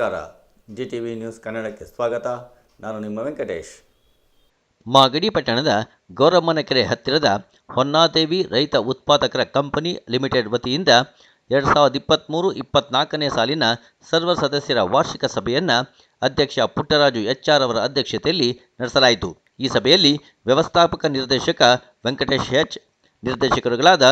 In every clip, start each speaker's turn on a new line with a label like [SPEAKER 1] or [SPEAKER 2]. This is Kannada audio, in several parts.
[SPEAKER 1] ನಮಸ್ಕಾರ. ಜಿ ಟಿ ವಿ ನ್ಯೂಸ್ ಕನ್ನಡಕ್ಕೆ ಸ್ವಾಗತ. ನಾನು ನಿಮ್ಮ ವೆಂಕಟೇಶ್.
[SPEAKER 2] ಮಾಗಡಿ ಪಟ್ಟಣದ ಗೌರಮ್ಮನಕೆರೆ ಹತ್ತಿರದ ಹೊನ್ನಾದೇವಿ ರೈತ ಉತ್ಪಾದಕರ ಕಂಪನಿ ಲಿಮಿಟೆಡ್ ವತಿಯಿಂದ ಎರಡು ಸಾವಿರದ ಇಪ್ಪತ್ತ್ಮೂರು ಇಪ್ಪತ್ತ್ನಾಲ್ಕನೇ ಸಾಲಿನ ಸರ್ವ ಸದಸ್ಯರ ವಾರ್ಷಿಕ ಸಭೆಯನ್ನು ಅಧ್ಯಕ್ಷ ಪುಟ್ಟರಾಜು ಎಚ್ ಆರ್ ಅವರ ಅಧ್ಯಕ್ಷತೆಯಲ್ಲಿ ನಡೆಸಲಾಯಿತು. ಈ ಸಭೆಯಲ್ಲಿ ವ್ಯವಸ್ಥಾಪಕ ನಿರ್ದೇಶಕ Venkatesh H, ನಿರ್ದೇಶಕರುಗಳಾದ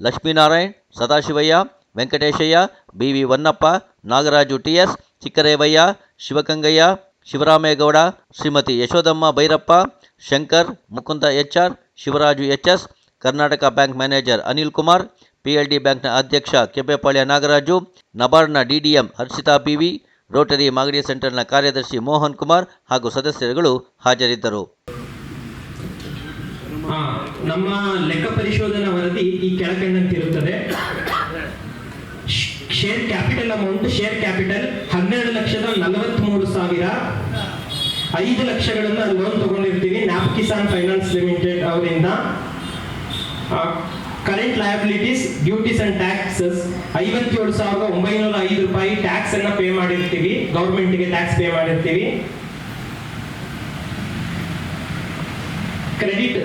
[SPEAKER 2] Lakshminarayan, Sadashivaiah, Venkateshaiah B V Vannappa, Nagaraju TS Chikkarevaiah, Shivagangaiah, Shivaramegowda, Shrimati Yashodamma Bhairappa, Shankar, Mukunda HR Shivaraju HS Karnataka bank manager Anil Kumar PLD ಬ್ಯಾಂಕ್ನ ಅಧ್ಯಕ್ಷ Kebbepalya Nagaraju, ನಬಾರ್ಡ್ನ DDM Harshitha PV rotary Magadi ಸೆಂಟರ್ನ ಕಾರ್ಯದರ್ಶಿ ಮೋಹನ್ ಕುಮಾರ್ ಹಾಗೂ ಸದಸ್ಯರುಗಳು ಹಾಜರಿದ್ದರು.
[SPEAKER 3] ನಮ್ಮ ಲೆಕ್ಕ ಪರಿಶೋಧನಾ ವರದಿ ಈ ಕೆಳಕಂಡಂತಿರುತ್ತದೆ. Share capital amount, share capital ಲಕ್ಷದ ನಲವತ್ಮೂರು ಸಾವಿರ. ಐದು ಲಕ್ಷಗಳನ್ನ ಲೋನ್ ತಗೊಂಡಿರ್ತೀವಿ. ನ್ಯಾಪ್ ಕಿಸಾನ್ ಫೈನಾನ್ಸ್ ಲಿಮಿಟೆಡ್ ಅವರಿಂದ. Current liabilities duties and taxes ಐವತ್ತೇಳು ಸಾವಿರದ ಒಂಬೈನೂರ ಐದು ರೂಪಾಯಿ ಟ್ಯಾಕ್ಸ್ ಅನ್ನ ಪೇ ಮಾಡಿರ್ತೀವಿ. ಗೌರ್ಮೆಂಟ್ಗೆ ಟ್ಯಾಕ್ಸ್ ಪೇ ಮಾಡಿರ್ತೀವಿ. ಕ್ರೆಡಿಟ್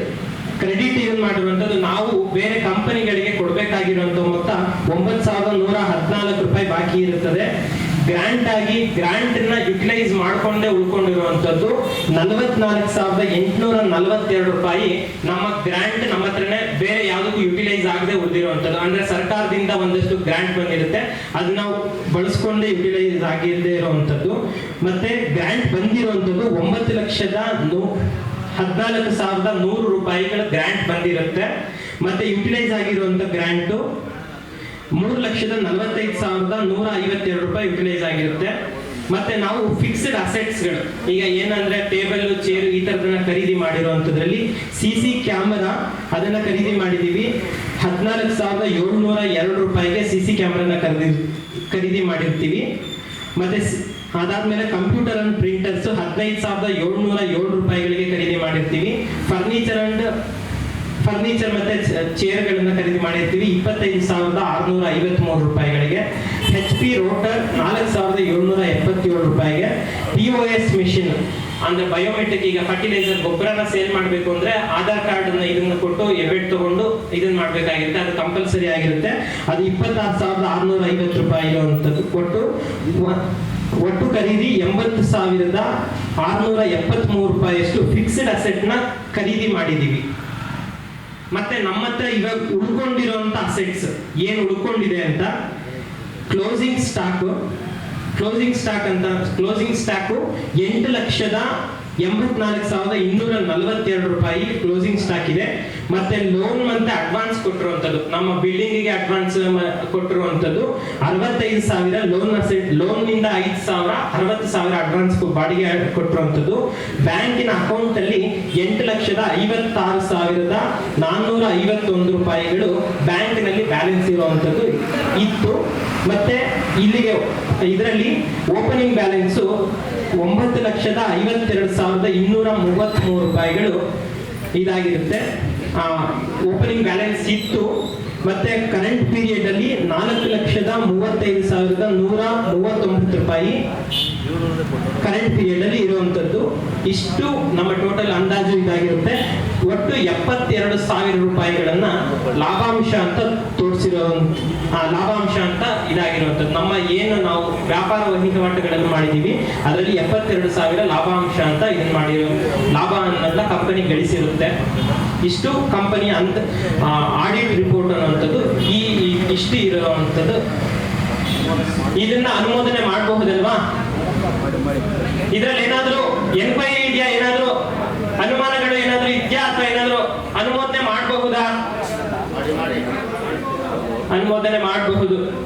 [SPEAKER 3] ಕ್ರೆಡಿಟ್ ಇದನ್ನ ಮಾಡಿರುವಂತದ್ದು ನಾವು ಬೇರೆ ಕಂಪನಿಗಳಿಗೆ ಕೊಡಬೇಕಾಗಿರುವಂತ ಮೊತ್ತ ಒಂಬತ್ತು ಸಾವಿರದ ನೂರ ಹದಿನಾಲ್ಕು ರೂಪಾಯಿ ಬಾಕಿ ಇರುತ್ತದೆ. ಗ್ರಾಂಟ್ ಆಗಿ ಗ್ರಾಂಟ್ನ ಯುಟಿಲೈಸ್ ಮಾಡ್ಕೊಂಡೇ ಉಳ್ಕೊಂಡಿರುವಂತದ್ದು ನಲವತ್ನಾಲ್ಕು ಸಾವಿರದ ಎಂಟುನೂರ ನಲವತ್ತೆರಡು ರೂಪಾಯಿ ನಮ್ಮ ಗ್ರಾಂಟ್ ನಮ್ಮ ಹತ್ರನೇ ಬೇರೆ ಯಾವುದಕ್ಕೂ ಯುಟಿಲೈಸ್ ಆಗದೆ ಉಳಿದಿರುವಂತದ್ದು ಅಂದ್ರೆ ಸರ್ಕಾರದಿಂದ ಒಂದಷ್ಟು ಗ್ರಾಂಟ್ ಬಂದಿರುತ್ತೆ. ಅದನ್ನ ನಾವು ಬಳಸ್ಕೊಂಡೇ ಯುಟಿಲೈಸ್ ಆಗಿಲ್ಲದೆ ಇರುವಂತದ್ದು ಮತ್ತೆ ಗ್ರಾಂಟ್ ಬಂದಿರುವಂತದ್ದು ಒಂಬತ್ತು ಲಕ್ಷದ ನೂ, ಹದಿನಾಲ್ಕು ಸಾವಿರದ ನೂರು ರೂಪಾಯಿಗಳ ಗ್ರಾಂಟ್ ಬಂದಿರುತ್ತೆ. ಮತ್ತೆ ಯುಟಿಲೈಸ್ ಆಗಿರುವಂತ ಗ್ರಾಂಟ್ ಮೂರು ಲಕ್ಷದ ನಲವತ್ತೈದು ಸಾವಿರದ ನೂರ ಐವತ್ತೆರಡು ರೂಪಾಯಿ ಯುಟಿಲೈಸ್ ಆಗಿರುತ್ತೆ. ಮತ್ತೆ ನಾವು ಫಿಕ್ಸ್ಡ್ ಅಸೆಟ್ಸ್ಗಳು ಈಗ ಏನಂದ್ರೆ ಟೇಬಲ್ ಚೇರ್ ಈ ತರದನ್ನ ಖರೀದಿ ಮಾಡಿರುವಂತದ್ರಲ್ಲಿ ಸಿ ಸಿ ಕ್ಯಾಮರಾ ಅದನ್ನ ಖರೀದಿ ಮಾಡಿದೀವಿ. ಹದಿನಾಲ್ಕು ಸಾವಿರದ ಏಳ್ನೂರ ಎರಡು ರೂಪಾಯಿಗೆ ಸಿ ಸಿ ಕ್ಯಾಮ್ರಾನ ಖರೀದಿ ಖರೀದಿ ಮಾಡಿರ್ತೀವಿ. ಮತ್ತೆ ಅದಾದ್ಮೇಲೆ ಕಂಪ್ಯೂಟರ್ ಅಂಡ್ ಪ್ರಿಂಟರ್ಸ್ ಹದಿನೈದು ಸಾವಿರದ ಏಳ್ನೂರ ಏಳು ರೂಪಾಯಿಗಳಿಗೆ ಖರೀದಿ ಮಾಡಿರ್ತೀವಿ. ಫರ್ನಿಚರ್ ಅಂಡ್ ಫರ್ನಿಚರ್ ಮತ್ತೆ ಚೇರ್ಗಳನ್ನು ಖರೀದಿ ಮಾಡಿರ್ತೀವಿ. ಇಪ್ಪತ್ತೈದು ಸಾವಿರದ ಆರುನೂರ ಐವತ್ಮೂರು ರೂಪಾಯಿಗಳಿಗೆ. ಹೆಚ್ ಪಿ ರೋಟರ್ ನಾಲ್ಕು ಸಾವಿರದ ಏಳ್ನೂರ ಎಪ್ಪತ್ತೇಳು ರೂಪಾಯಿಗೆ. ಪಿ ಒ ಎಸ್ ಮಿಷಿನ್ ಅಂದ್ರೆ ಬಯೋಮೆಟ್ರಿಕ್ ಈಗ ಫರ್ಟಿಲೈಸರ್ ಗೊಬ್ಬರನ ಸೇಲ್ ಮಾಡಬೇಕು ಅಂದ್ರೆ ಆಧಾರ್ ಕಾರ್ಡ್ ಇದನ್ನ ಕೊಟ್ಟು ಎಬೆಟ್ ತಗೊಂಡು ಇದನ್ನ ಮಾಡ್ಬೇಕಾಗಿರುತ್ತೆ. ಅದು ಕಂಪಲ್ಸರಿ ಆಗಿರುತ್ತೆ. ಅದು ಇಪ್ಪತ್ತಾರು ಸಾವಿರದ ಆರುನೂರ ಐವತ್ತು ರೂಪಾಯಿ ಇರುವಂತದ್ದು ಕೊಟ್ಟು ಒಟ್ಟು ಖರೀದಿ ಎಂಬತ್ತು ಸಾವಿರದ ಆರುನೂರ ಎಪ್ಪತ್ಮೂರು ರೂಪಾಯಿಯಷ್ಟು ಫಿಕ್ಸ್ಡ್ ಅಸೆಟ್ನ ಖರೀದಿ ಮಾಡಿದೀವಿ ಮತ್ತೆ ನಮ್ಮ ಹತ್ರ ಇವಾಗ ಉಳ್ಕೊಂಡಿರುವಂತ ಅಸೆಟ್ಸ್ ಏನ್ ಉಳ್ಕೊಂಡಿದೆ ಅಂತ? ಕ್ಲೋಸಿಂಗ್ ಸ್ಟಾಕ್ ಕ್ಲೋಸಿಂಗ್ ಸ್ಟಾಕ್ ಅಂತ? ಕ್ಲೋಸಿಂಗ್ ಸ್ಟಾಕ್ ಎಂಟು ಲಕ್ಷದ ಎಂಬತ್ನಾಲ್ಕು ಸಾವಿರದ ಇನ್ನೂರ ನಲವತ್ತೆರಡು ರೂಪಾಯಿ ಕ್ಲೋಸಿಂಗ್ ಸ್ಟಾಕ್ ಇದೆ. ಮತ್ತೆ ಲೋನ್ ಮತ್ತೆ ಅಡ್ವಾನ್ಸ್ ಕೊಟ್ಟಿರುವಂತದ್ದು. ನಮ್ಮ ಬಿಲ್ಡಿಂಗ್ಗೆ ಅಡ್ವಾನ್ಸ್ ಕೊಟ್ಟಿರುವಂತದ್ದು ಅರವತ್ತೈದು ಸಾವಿರ ಲೋನ್ ಅಸೆಟ್ ಲೋನ್ನಿಂದ ಐದು ಸಾವಿರ, ಅರವತ್ತು ಸಾವಿರ ಅಡ್ವಾನ್ಸ್ ಬಾಡಿಗೆ ಕೊಟ್ಟಿರುವಂತದ್ದು. ಬ್ಯಾಂಕಿನ ಅಕೌಂಟ್ ಅಲ್ಲಿ ಎಂಟು ಲಕ್ಷದ ಐವತ್ತಾರು ಸಾವಿರದ ನಾನ್ನೂರ ಐವತ್ತೊಂದು ರೂಪಾಯಿಗಳು ಬ್ಯಾಂಕ್ನಲ್ಲಿ ಬ್ಯಾಲೆನ್ಸ್ ಇರುವಂತದ್ದು ಇತ್ತು. ಮತ್ತೆ ಇಲ್ಲಿಗೆ ಇದರಲ್ಲಿ ಓಪನಿಂಗ್ ಬ್ಯಾಲೆನ್ಸ್ ಒಂಬತ್ತು ಲಕ್ಷದ ಐವತ್ತೆರಡು ಸಾವಿರದ ಇನ್ನೂರ ಮೂವತ್ಮೂರು ರೂಪಾಯಿಗಳು ಇದಾಗಿರುತ್ತೆ. ಓಪನಿಂಗ್ ಬ್ಯಾಲೆನ್ಸ್ ಇತ್ತು. ಮತ್ತೆ ಕರೆಂಟ್ ಪೀರಿಯಡ್ ಅಲ್ಲಿ ನಾಲ್ಕು ಲಕ್ಷದ ಮೂವತ್ತೈದು ಸಾವಿರದ ನೂರ ಮೂವತ್ತೊಂಬತ್ತು ರೂಪಾಯಿ ಕರೆಂಟ್ ಪೀರಿಯಡ್ ಅಲ್ಲಿ ಇರುವಂತದ್ದು. ಇಷ್ಟು ನಮ್ಮ ಟೋಟಲ್ ಅಂದಾಜು ಇದಾಗಿರುತ್ತೆ. ಒಟ್ಟು ಎಪ್ಪತ್ತೆರಡು ಸಾವಿರ ರೂಪಾಯಿಗಳನ್ನ ಲಾಭಾಂಶ ಅಂತ ತೋರಿಸಿರೋ ಲಾಭಾಂಶ ಅಂತ ಇದಾಗಿರುವಂತದ್ದು ನಮ್ಮ ಏನು ನಾವು ವ್ಯಾಪಾರ ವಹಿವಾಟುಗಳನ್ನು ಮಾಡಿದೀವಿ ಅದರಲ್ಲಿ ಎಪ್ಪತ್ತೆರಡು ಸಾವಿರ ಲಾಭಾಂಶ ಅಂತ ಇದನ್ನ ಮಾಡಿರೋ, ಲಾಭ ಅನ್ನೋದನ್ನ ಕಂಪನಿ ಗಳಿಸಿರುತ್ತೆ. ಇಷ್ಟು ಕಂಪನಿ ಅಂತ ಆಡಿಟ್ ರಿಪೋರ್ಟ್ ಅನ್ನುವಂಥದ್ದು ಈ- ಇಷ್ಟು ಇರುವಂಥದ್ದು. ಇದನ್ನ ಅನುಮೋದನೆ ಮಾಡಬಹುದಲ್ವಾ? ಇದ್ರಲ್ಲಿ ಏನಾದ್ರೂ ಎನ್ಕ್ವೈರಿ ಇದೆಯಾ ಏನಾದರೂ? ಅನುಮಾನಗಳು ಏನಾದ್ರೂ ಇದೆಯಾ ಅಥವಾ ಏನಾದ್ರು ಅನುಮೋದನೆ ಮಾಡಬಹುದಾ? ಅನುಮೋದನೆ ಮಾಡಬಹುದು.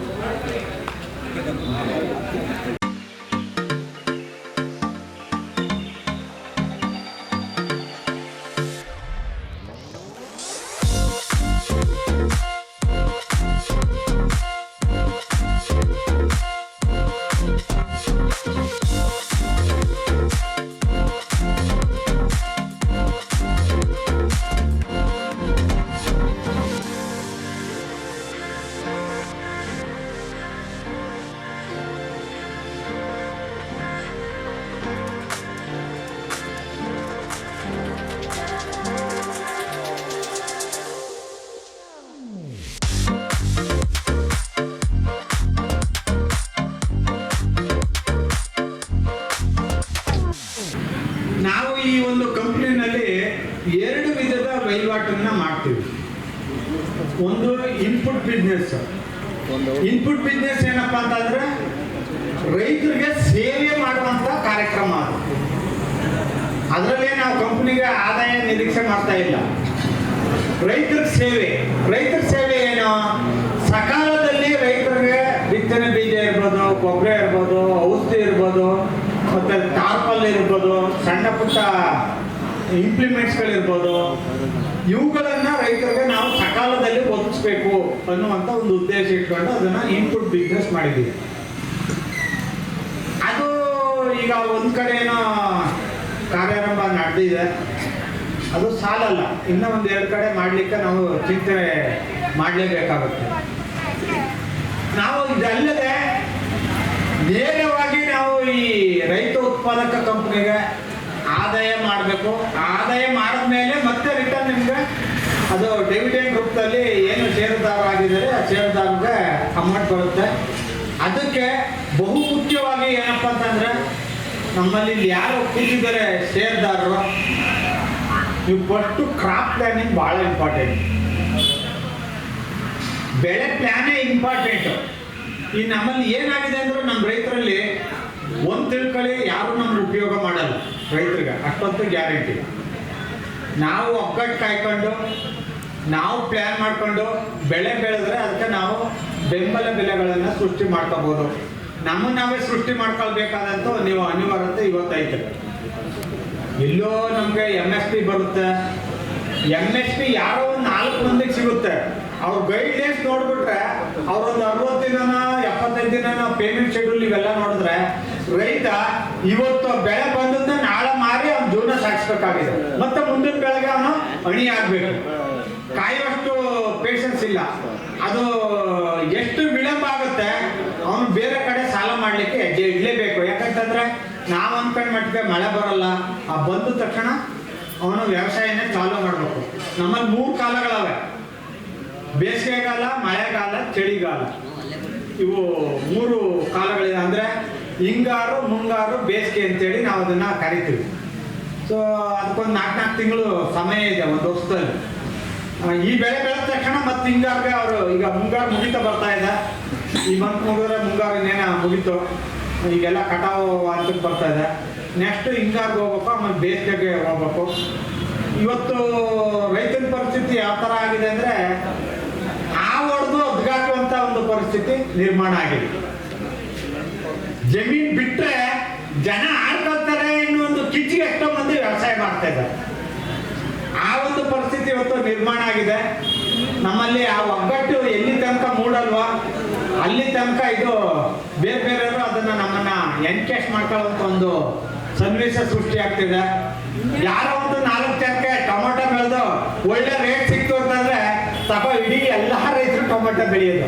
[SPEAKER 4] ಇನ್ಪುಟ್ ಬಿಸ್ನೆಸ್ ಇನ್ಪುಟ್ ಬಿಸ್ನೆಸ್ ಏನಪ್ಪಾ ಅಂತಂದ್ರೆ ರೈತರಿಗೆ ಸೇವೆ ಮಾಡುವಂತ ಕಾರ್ಯಕ್ರಮ ಅದು. ಅದರಲ್ಲೇ ನಾವು ಕಂಪ್ನಿಗೆ ಆದಾಯ ನಿರೀಕ್ಷೆ ಮಾಡ್ತಾ ಇಲ್ಲ. ರೈತರ ಸೇವೆ. ರೈತರ ಸೇವೆ ಏನು? ಸಕಾಲದಲ್ಲಿ ರೈತರಿಗೆ ಬಿತ್ತನೆ ಬೀಜ ಇರ್ಬೋದು, ಗೊಬ್ಬರ ಇರ್ಬೋದು, ಔಷಧಿ ಇರ್ಬೋದು, ಮತ್ತೆ ಟಾರ್ಪಲ್ ಇರ್ಬೋದು, ಸಣ್ಣ ಪುಟ್ಟ ಇಂಪ್ಲಿಮೆಂಟ್ಸ್ಗಳಿರ್ಬೋದು ಇವುಗಳನ್ನ ರೈತರಿಗೆ ನಾವು ಸಕಾಲದಲ್ಲಿ ಒದಗಿಸ್ಬೇಕು ಅನ್ನುವಂಥ ಒಂದು ಉದ್ದೇಶ ಇಟ್ಕೊಂಡು ಅದನ್ನ ಇನ್ಪುಟ್ ಬಿಸ್ನೆಸ್ ಮಾಡಿದ್ದೀವಿ. ಅದು ಈಗ ಒಂದ್ ಕಡೆ ಏನೋ ಕಾರ್ಯಾರಂಭ ನಡೆದಿದೆ. ಅದು ಸಾಲಲ್ಲ. ಇನ್ನೂ ಒಂದು ಎರಡು ಕಡೆ ಮಾಡ್ಲಿಕ್ಕೆ ನಾವು ಚಿಂತನೆ ಮಾಡಲೇಬೇಕಾಗುತ್ತೆ. ನಾವು ಇದಲ್ಲದೆ ನೇರವಾಗಿ ನಾವು ಈ ರೈತ ಉತ್ಪಾದಕ ಕಂಪ್ನಿಗೆ ಆದಾಯ ಮಾಡಬೇಕು. ಆದಾಯ ಮಾಡಿದ್ಮೇಲೆ ಮತ್ತೆ ಅದು ಡಿವಿಡೆಂಡ್ ರೂಪದಲ್ಲಿ ಏನು ಷೇರುದಾರ ಆಗಿದ್ದಾರೆ ಆ ಷೇರುದಾರರಿಗೆ ಅಮೌಂಟ್ ಬರುತ್ತೆ. ಅದಕ್ಕೆ ಬಹು ಮುಖ್ಯವಾಗಿ ಏನಪ್ಪ ಅಂತಂದ್ರೆ, ನಮ್ಮಲ್ಲಿ ಯಾರು ಕೂತಿದ್ದಾರೆ ಷೇರುದಾರರು ನೀವು ಫಸ್ಟು ಕ್ರಾಪ್ ಪ್ಲಾನಿಂಗ್ ಭಾಳ ಇಂಪಾರ್ಟೆಂಟ್ ಬೆಳೆ ಪ್ಲಾನೇ ಇಂಪಾರ್ಟೆಂಟ್ ಈ ನಮ್ಮಲ್ಲಿ ಏನಾಗಿದೆ ಅಂದ್ರೆ ನಮ್ಮ ರೈತರಲ್ಲಿ ಒಂದು ತಿಳ್ಕೊಳ್ಳಿ ಯಾರು ನಮ್ಗೆ ಉಪಯೋಗ ಮಾಡಲ್ಲ ರೈತರಿಗೆ, ಅಷ್ಟೊಂದು ಗ್ಯಾರಂಟಿ. ನಾವು ಒಗ್ಗಟ್ಟು ಕಾಯ್ಕೊಂಡು ನಾವು ಪ್ಲ್ಯಾನ್ ಮಾಡ್ಕೊಂಡು ಬೆಳೆ ಬೆಳೆದ್ರೆ ಅದಕ್ಕೆ ನಾವು ಬೆಂಬಲ ಬೆಲೆಗಳನ್ನು ಸೃಷ್ಟಿ ಮಾಡ್ಕೋಬೋದು. ನಮ್ಮ ನಾವೇ ಸೃಷ್ಟಿ ಮಾಡ್ಕೊಳ್ಬೇಕಾದಂತ ನೀವು ಅನಿವಾರ್ಯತೆ ಇವತ್ತೈತೆ. ಎಲ್ಲೋ ನಮಗೆ ಎಂ ಎಸ್ ಪಿ ಬರುತ್ತೆ. ಎಂ ಎಸ್ ಪಿ ಯಾರೋ ಒಂದು ನಾಲ್ಕು ಮಂದಿಗೆ ಸಿಗುತ್ತೆ. ಅವ್ರ ಗೈಡ್ಲೈನ್ಸ್ ನೋಡ್ಬಿಟ್ರೆ ಅವ್ರೊಂದು ಅರವತ್ತು ದಿನನ, ಎಪ್ಪತ್ತೈದು ದಿನನ ಪೇಮೆಂಟ್ ಶೆಡ್ಯೂಲ್ ಇವೆಲ್ಲ ನೋಡಿದ್ರೆ ರೈತ ಇವತ್ತು ಬೆಳೆ ಬಂದದ್ದನ್ನ ನಾಳೆ ಮಾರಿ ಅವ್ನ ಜೀವನ ಸಾಗಿಸ್ಬೇಕಾಗಿದೆ. ಮತ್ತೆ ಮುಂದಿನ ಬೆಳೆಗೆ ಅವನು ಅಣಿ ಆಗ್ಬೇಕು. ಪೇಷನ್ಸ್ ಇಲ್ಲ. ಅದು ಎಷ್ಟು ವಿಳಂಬ ಆಗುತ್ತೆ, ಅವನು ಬೇರೆ ಕಡೆ ಸಾಲ ಮಾಡ್ಲಿಕ್ಕೆ ಹೆಜ್ಜೆ ಇಡ್ಲೇಬೇಕು. ಯಾಕಂತಂದ್ರೆ ನಾವು ಅನ್ಕೊಂಡ್ ಮಟ್ಟಿಗೆ ಮಳೆ ಬರಲ್ಲ. ಆ ಬಂದ ತಕ್ಷಣ ಅವನು ವ್ಯವಸಾಯನೇ ಚಾಲು ಮಾಡಬೇಕು. ನಮ್ಮಲ್ಲಿ ಮೂರು ಕಾಲಗಳವೆ. ಬೇಸಿಗೆಗಾಲ, ಮಳೆಗಾಲ, ಚಳಿಗಾಲ. ಇವು ಮೂರು ಕಾಲಗಳಿದೆ ಅಂದ್ರೆ ಹಿಂಗಾರು, ಮುಂಗಾರು, ಬೇಸಿಗೆ ಅಂತೇಳಿ ನಾವು ಅದನ್ನ ಕರಿತೀವಿ. ಸೊ ಅದಕ್ಕೊಂದು ನಾಲ್ಕು ನಾಲ್ಕು ತಿಂಗಳು ಸಮಯ ಇದೆ ಒಂದು ವರ್ಷದಲ್ಲಿ. ಈ ಬೆಳೆ ಬೆಳೆದ ತಕ್ಷಣ ಮತ್ತೆ ಹಿಂಗಾರ್ಗೆ ಅವರು ಈಗ ಮುಂಗಾರು ಮುಗಿತಾ ಬರ್ತಾ ಇದೆ. ಈ ಮಂತ್ ಮುಗಿದ್ರೆ ಮುಂಗಾರು ಇನ್ನೇನ ಮುಗೀತು. ಈಗೆಲ್ಲ ಕಟಾವು ಹಂತಕ್ಕೆ ಬರ್ತಾ ಇದೆ. ನೆಕ್ಸ್ಟ್ ಹಿಂಗಾರ್ಗೆ ಹೋಗ್ಬೇಕು, ಆಮೇಲೆ ಬೇಸಿಗೆಗೆ ಹೋಗ್ಬೇಕು. ಇವತ್ತು ರೈತನ ಪರಿಸ್ಥಿತಿ ಯಾವ ಥರ ಆಗಿದೆ ಅಂದರೆ, ಆ ಹೊಡೆದು ಅದ್ಗಾಕುವಂತ ಒಂದು ಪರಿಸ್ಥಿತಿ ನಿರ್ಮಾಣ ಆಗಿದೆ. ಜಮೀನ್ ಬಿಟ್ಟರೆ ಜನ ಆಡ್ಕೊಳ್ತಾರೆ ಅನ್ನೋ ಒಂದು ಕಿಚ್ಚಿಗೆ ಎಷ್ಟೋ ಮಂದಿ ವ್ಯವಸಾಯ ಮಾಡ್ತಾ ಇದ್ದಾರೆ. ಒಂದು ಪರಿಸ್ಥಿತಿ ಇವತ್ತು ನಿರ್ಮಾಣ ಆಗಿದೆ? ನಮ್ಮಲ್ಲಿ ಆ ಒಗ್ಗಟ್ಟು ಎಲ್ಲಿ ತನಕ ಮೂಡಲ್ವಾ? ಅಲ್ಲಿ ತನಕ ಇದು ಬೇರೆ ಬೇರೆಯವರು ಅದನ್ನ ನಮ್ಮನ್ನ ಎನ್ಕೇಶ್ ಮಾಡ್ಕೊಳ್ಳುವಂತ ಒಂದು ಸನ್ನಿವೇಶ ಸೃಷ್ಟಿ ಆಗ್ತಿದೆ. ಯಾರೋ ಒಂದು ನಾಲ್ಕು ಜನಕ್ಕೆ ಟೊಮೊಟೊ ಬೆಳೆದು ಒಳ್ಳೆ ರೇಟ್ ಸಿಕ್ತು ಅಂತಂದ್ರೆ ತಗೋ ಇಡೀ ಎಲ್ಲ ರೈತರು ಟೊಮೆಟೊ ಬೆಳೆಯೋದು.